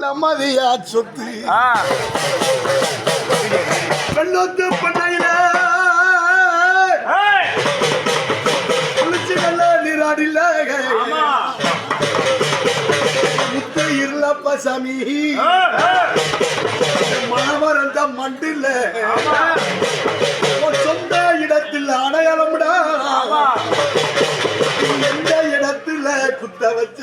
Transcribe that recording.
நம்மதியா சொத்து. ஆ, பண்ணையில குளிச்சு நல்ல நீராடில ஆமா. முத்து இருளப்ப சாமி. ஏய், ஏய், மண்டில ஆமா, சொந்த இடத்தில் அடையாளம்டா. எந்த இடத்துல குத்த வச்ச?